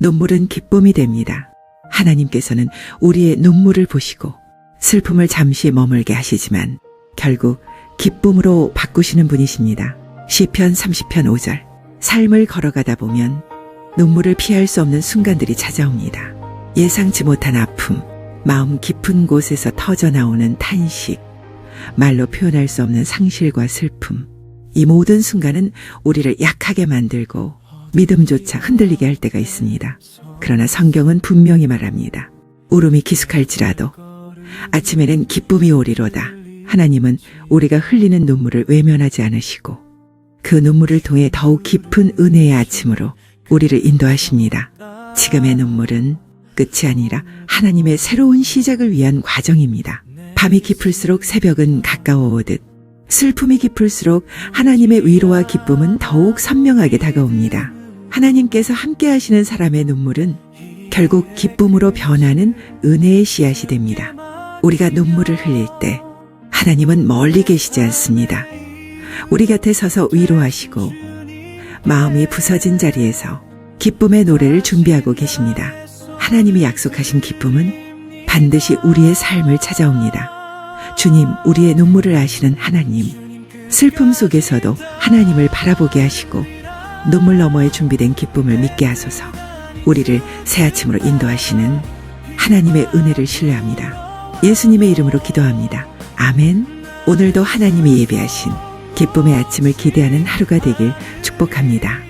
눈물은 기쁨이 됩니다. 하나님께서는 우리의 눈물을 보시고 슬픔을 잠시 머물게 하시지만 결국 기쁨으로 바꾸시는 분이십니다. 시편 30편 5절. 삶을 걸어가다 보면 눈물을 피할 수 없는 순간들이 찾아옵니다. 예상치 못한 아픔, 마음 깊은 곳에서 터져 나오는 탄식, 말로 표현할 수 없는 상실과 슬픔. 이 모든 순간은 우리를 약하게 만들고 믿음조차 흔들리게 할 때가 있습니다. 그러나 성경은 분명히 말합니다. 울음이 기숙할지라도 아침에는 기쁨이 오리로다. 하나님은 우리가 흘리는 눈물을 외면하지 않으시고 그 눈물을 통해 더욱 깊은 은혜의 아침으로 우리를 인도하십니다. 지금의 눈물은 끝이 아니라 하나님의 새로운 시작을 위한 과정입니다. 밤이 깊을수록 새벽은 가까워 오듯 슬픔이 깊을수록 하나님의 위로와 기쁨은 더욱 선명하게 다가옵니다. 하나님께서 함께 하시는 사람의 눈물은 결국 기쁨으로 변하는 은혜의 씨앗이 됩니다. 우리가 눈물을 흘릴 때 하나님은 멀리 계시지 않습니다. 우리 곁에 서서 위로하시고 마음이 부서진 자리에서 기쁨의 노래를 준비하고 계십니다. 하나님이 약속하신 기쁨은 반드시 우리의 삶을 찾아옵니다. 주님, 우리의 눈물을 아시는 하나님, 슬픔 속에서도 하나님을 바라보게 하시고 눈물 너머에 준비된 기쁨을 믿게 하소서. 우리를 새 아침으로 인도하시는 하나님의 은혜를 신뢰합니다. 예수님의 이름으로 기도합니다. 아멘. 오늘도 하나님이 예배하신 기쁨의 아침을 기대하는 하루가 되길 축복합니다.